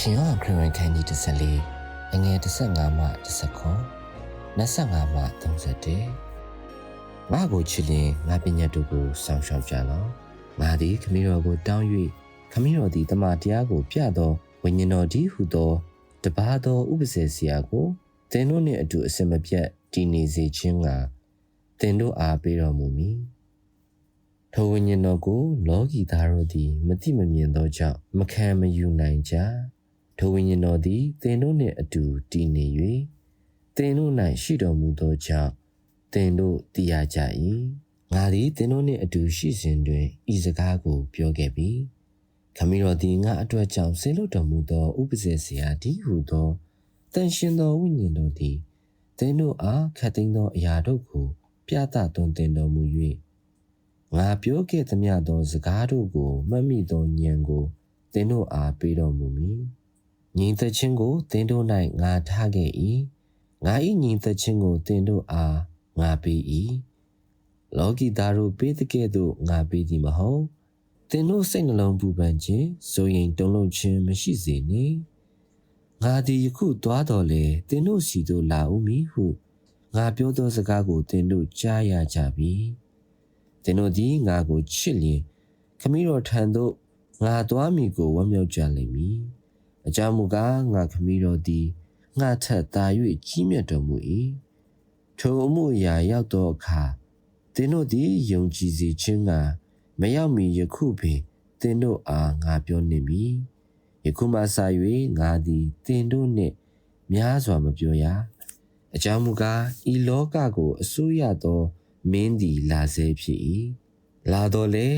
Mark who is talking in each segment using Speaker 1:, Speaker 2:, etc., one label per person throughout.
Speaker 1: ရှင်ဟောခရစ်ဝင်ခန်းကြီး14အငယ်15မှ19 25မှ31ငါကိုချစ်လင်ငါပညာတို့ကိုစောင့်ရှောက်ကြလော့ငါသည်ခမည်းတော်ကိုတောင်း၍ခမည်းတော်သည်တမန်တရားကိုပြသောဝိညာဉ်တော်သည်ဟုသောတပါးသောဥပစေဆရာကိုသင်တို့နှင့်အတူအစင်မပြတ်တည်နေစေခြင်းကသင်တို့အားပေးတော်မူမည်ထိုဝိညာဉ်တော်ကိုလောကီသားတို့သည်မတိမမြင်သောကြောင့်မခံမယူနိုင်ကြ ထိုဝိညာဉ်တော်သည်သင်တို့နှင့်အတူတည်နေ၍သင်တို့၌ရှိတော်မူသောကြောင့်သင်တို့တည်ရကြ၏ငါသည်သင်တို့နှင့်အတူရှိစဉ်တွင်ဤစကားကိုပြောခဲ့ပြီခမည်းတော်သည်ငါအတွက်ကြောင့်ဆေလွတ်တော်မူသောဥပဇေဆရာဒီဟုသောတန်ရှင်သောဝိညာဉ်တော်သည်သင်တို့အားခတ်သိမ်းသောအရာတို့ကို ပြသသွန်သင်တော်မူ၍ငါပြောခဲ့သမျှသောစကားတို့ကိုမှတ်မိသောဉာဏ်ကိုသင်တို့အားပေးတော်မူမည် ညီသက်ချင်းကိုသင်တို့၌ငါထားခဲ့၏ငါ၏ညီသက်ချင်းကိုသင်တို့အားငါပေး၏လောကီသားတို့ပေးတဲ့ကဲ့သို့ငါပေးသည်မဟုတ်သင်တို့စိတ်နှလုံးပူပန်ခြင်းဆိုရင်တုန်လှုပ်ခြင်းမရှိစေနှင့်ငါသည်ယခုသွားတော်လေသင်တို့စီသို့လာဦးမည်ဟုငါပြောသောစကားကိုသင်တို့ကြားရကြပြီသင်တို့သည်ငါကိုချစ်လျင်ခမည်းတော်ထံသို့ငါသွားမည်ကိုဝမ်းမြောက်ကြလိမ့်မည် အကြောင်းမူကားငါခမည်းတော်သည်ငါထက်သာ၍ကြီးမြတ်တော်မူ၏ထိုအမှုအရာရောက်သောအခါသင်တို့သည်ယုံကြည်စေခြင်းကမရောက်မီယခုပင်သင်တို့အားငါပြောနေမည်ယခုမှစ၍ငါသည်သင်တို့နှင့်များစွာမပြောရအကြောင်းမူကားဤလောကကိုအစိုးရသောမင်းသည်လာစေဖြစ်၏လာတော်လေ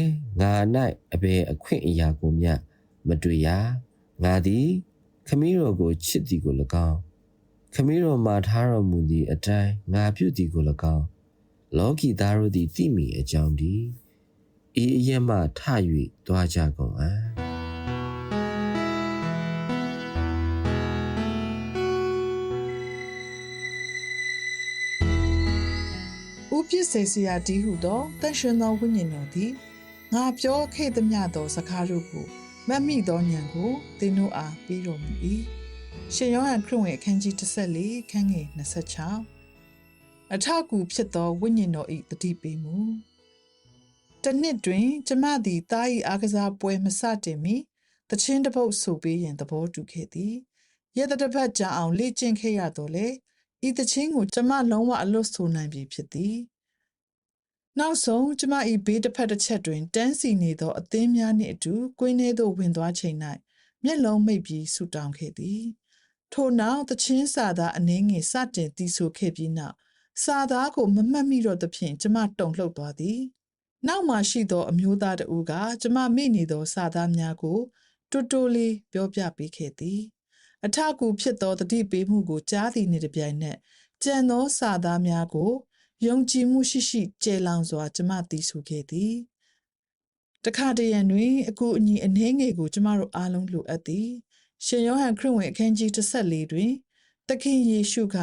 Speaker 1: ငါ၌အဘယ်အခွင့်အရာကိုမျှမတွေ့ရ ငါသည်ခမည်းတော်ကိုချစ်သည်ကို၎င်းခမည်းတော်မှာထားတော်မူသည့်အတိုင်းငါပြုသည်ကို၎င်းလောကီသားတို့သည်သိမိအကြောင်းဒီဤအရက်မှထ၍သွားကြကုန်အံ့
Speaker 2: ဥပစ္စေစရာဒီဟုသောတန်ရှင်သောဝိညာဉ်တော်သည်ငါပြောခဲ့သမျှသောစကားတို့ကို မတ်မိသောဉာဏ်ကိုသင်တို့အားပေးတော်မူ၏ရှင်ယောဟန်ခရစ်ဝင်အခန်းကြီး14ခန်းငယ်26အထက်ကူဖြစ်သောဝိညာဉ်တော်၏တတိပေးမှုတနှစ်တွင် ကျမသည်တာ၏အားကစားပွဲမစတင်မီတချင်းတစ်ပုတ်ဆိုပေးရန်သဘောတူခဲ့သည်ရတဲ့တစ်ပတ်ကြာအောင်လေ့ကျင့်ခဲ့ရတော့လေဤတချင်းကိုကျမလုံးဝအလွတ်ဆိုနိုင်ပြီဖြစ်သည် နောက်ဆုံးကျမ၏ဘေးတစ်ဖက်တစ်ချက်တွင်တန်းစီနေသောအသင်းများနှင့်အတူကွင်းထဲသို့ဝင်သွားချိန်၌မျက်လုံးမိတ်ပြီးဆူတောင်းခဲ့သည်ထို့နောက်တချင်းစာသားအနှင်းငယ်စတင်တီးဆိုခဲ့ပြီးနောက်စာသားကိုမမှတ်မိတော့သဖြင့်ကျမတုန်လှုပ်သွားသည်နောက်မှရှိသောအမျိုးသားတဦးကကျမမိနေသောစာသားများကိုတူတူလေးပြောပြပေးခဲ့သည်အထက်ကူဖြစ်သောတတိပေးမှုကိုကြားသည်နှင့်တပြိုင်နက်ကြံသောစာသားများကို ယုံကြည်မှုရှိရှိကျေလောင်စွာကျမသိဆိုခဲ့သည်တခါတရံတွင်အကူအညီအနှဲငယ်ကိုကျမတို့အားလုံးလိုအပ်သည်ရှင်ယောဟန်ခရစ်ဝင်အခန်းကြီး14တွင်သခင်ယေရှုက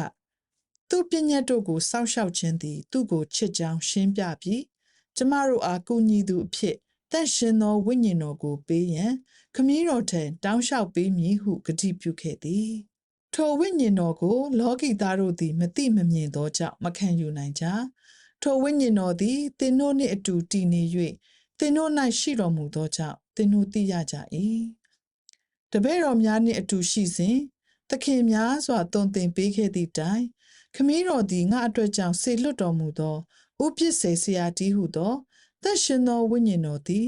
Speaker 2: သူ့ပညတ်တို့ကိုစောင့်ရှောက်ခြင်းသည် သူ့ကိုချစ်ကြောင်းရှင်းပြပြီးကျမတို့အားကူညီသူအဖြစ်တန့်ရှင်သောဝိညာဉ်တော်ကိုပေးရန်ခမည်းတော်ထံတောင်းလျှောက်ပေးမည်ဟုဂတိပြုခဲ့သည် ထိုဝိညာဉ်တော်ကို လောကီသားတို့သည် မသိမမြင်သောကြောင့်မခံယူနိုင်ကြထိုဝိညာဉ်တော်သည်သင်တို့နှင့်အတူတည်နေ၍သင်တို့၌ရှိတော်မူသောကြောင့်သင်တို့သိရကြ၏တပည့်တော်များနှင့်အတူရှိစဉ်သခင်များစွာတုံသင်ပေးခဲ့သည့်တိုင်ခမည်းတော်သည်ငါအတွက်ကြောင့်ဆေလွတ်တော်မူသောဥပစ္စေဆရာတီးဟုသောသက်ရှင်သောဝိညာဉ်တော်သည်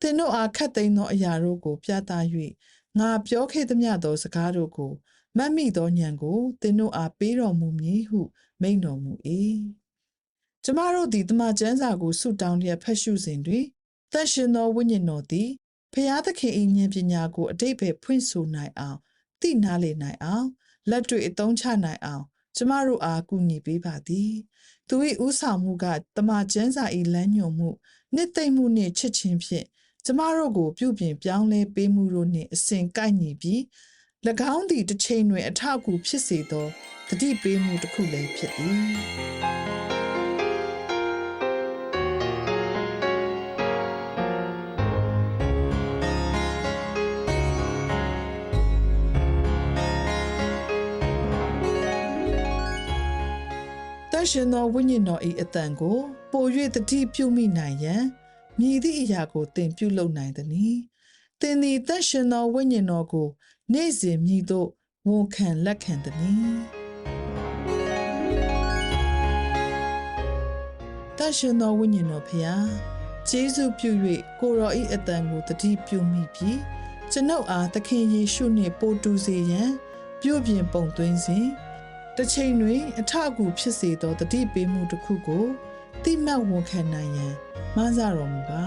Speaker 2: သင်တို့အားခတ်သိမ်းသောအရာတို့ကို ပြသ၍ငါပြောခဲ့သမျှသောစကားတို့ကို မတ်မိသောဉာဏ်ကိုသင်တို့အားပေးတော်မူမည်ဟု မိန့်တော်မူ၏ကျမတို့သည်တမန်ကျမ်းစာကိုဆုတောင်းလျက်ဖတ်ရှုစဉ်တွင်တန်ရှင်သောဝိညာဉ်တော်သည်ဖျားသခင်၏ဉာဏ်ပညာကိုအတိတ်ပဲဖွင့်ဆိုနိုင်အောင်သိနာလေနိုင်အောင်လက်တွေ့အသုံးချနိုင်အောင် ကျမတို့အားကူညီပေးပါသည်သူ၏ဥဆောင်မှုကတမန်ကျမ်းစာ၏လမ်းညွှန်မှုနှစ်သိမ့်မှုနှင့်ချစ်ခြင်းဖြင့်ကျမတို့ကိုပြုပြင်ပြောင်းလဲပေးမှုတို့နှင့်အစဉ်ကိုက်ညီပြီး၎ င်းသည်တစ်ချိန်တွင်အထောက်အကူဖြစ်စေသောတတိပေးမှုတစ်ခုလည်းဖြစ်သည်တန်ရှင်သောဝိညာဉ်တော်၏အတန်ကိုပို၍တတိပြုမိနိုင်ရန်မြည်သည့်အရာကိုသင်ပြုလုပ်နိုင်သည်။သင်သည်တန်ရှင်သောဝိညာဉ်တော်ကို နေ့စဉ်မြည်သို့ဝန်ခံလက်ခံသည်။တန်ရှင်သောဝိညာဉ်တော်ဖျားကျေးဇူးပြု၍ကိုရော၏အတန်ကိုတတိပြုမိပြီးကျွန်ုပ်အားသခင်ယေရှုနှင့်ပို့တူစေရန်ပြုပြင်ပုံသွင်းစဉ်တစ်ချိန်တွင်အထအကူဖြစ်စေသောတတိပေးမှုတစ်ခုကိုတိမှတ်ဝန်ခံနိုင်ရန်မဆတော်မူပါ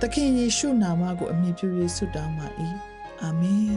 Speaker 2: သခင်ယေရှုနာမကိုအမည်ပြု၍ဆုတောင်းပါ၏အာမင်